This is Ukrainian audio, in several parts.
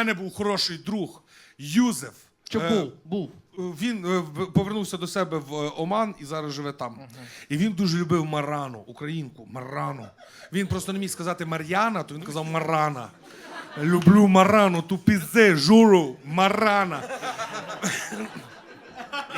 мене був хороший друг Юзеф. Що Е, був? Був. Він е, повернувся до себе в е, Оман і зараз живе там. І він дуже любив Марану, українку, Марану. Він просто не міг сказати Мар'яна, то він казав Марана. Люблю Марану, ту пізде, журу, Марана.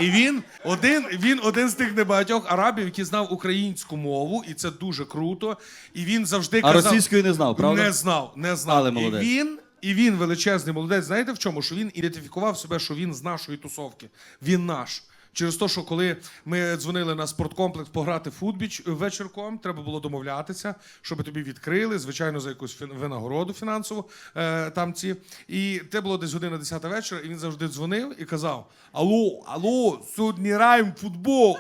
І він один, він один з тих небагатьох арабів, який знав українську мову, і це дуже круто. І він завжди А казав... російської не знав, правда? Не знав, не знав. Але і він, і він величезний молодець. Знаєте в чому? Що він ідентифікував себе, що він з нашої тусовки. Він наш. Через те, що коли ми дзвонили на спорткомплекс пограти футбіч вечірком, треба було домовлятися, щоб тобі відкрили, звичайно, за якусь винагороду фінансову е, там ці. І це було десь година 10 вечора, і він завжди дзвонив і казав: Алло, алло, сьогодні граємо футбол.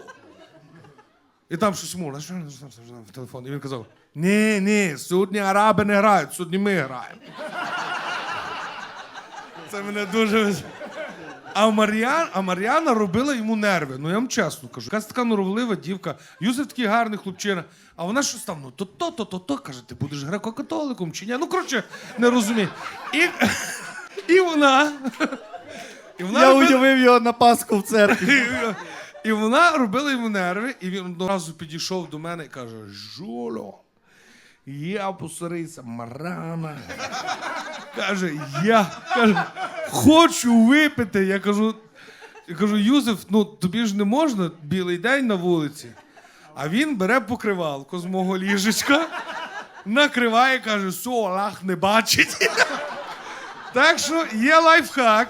І там щось йому в телефон. І він казав: Ні, ні, сьогодні араби не грають, сьогодні ми граємо. Це мене дуже. А Мар'ян, а Мар'яна робила йому нерви. Ну я вам чесно кажу. Якась така норовлива дівка. Юзеф такий гарний хлопчина. А вона щось там, ну то то, то, то, то каже, ти будеш греко-католиком чи ні? Ну, коротше, не розумію. І, і вона. І вона Я робила- уявив його на Пасху в церкві. і, вона робила йому нерви, і він одразу підійшов до мене і каже: Жуло, я посередся марана. Каже, я каже, хочу випити. Я кажу, я кажу, Юзеф, ну тобі ж не можна білий день на вулиці. А він бере покривалку з мого ліжечка, накриває, каже, все, Аллах не бачить. Так що є лайфхак.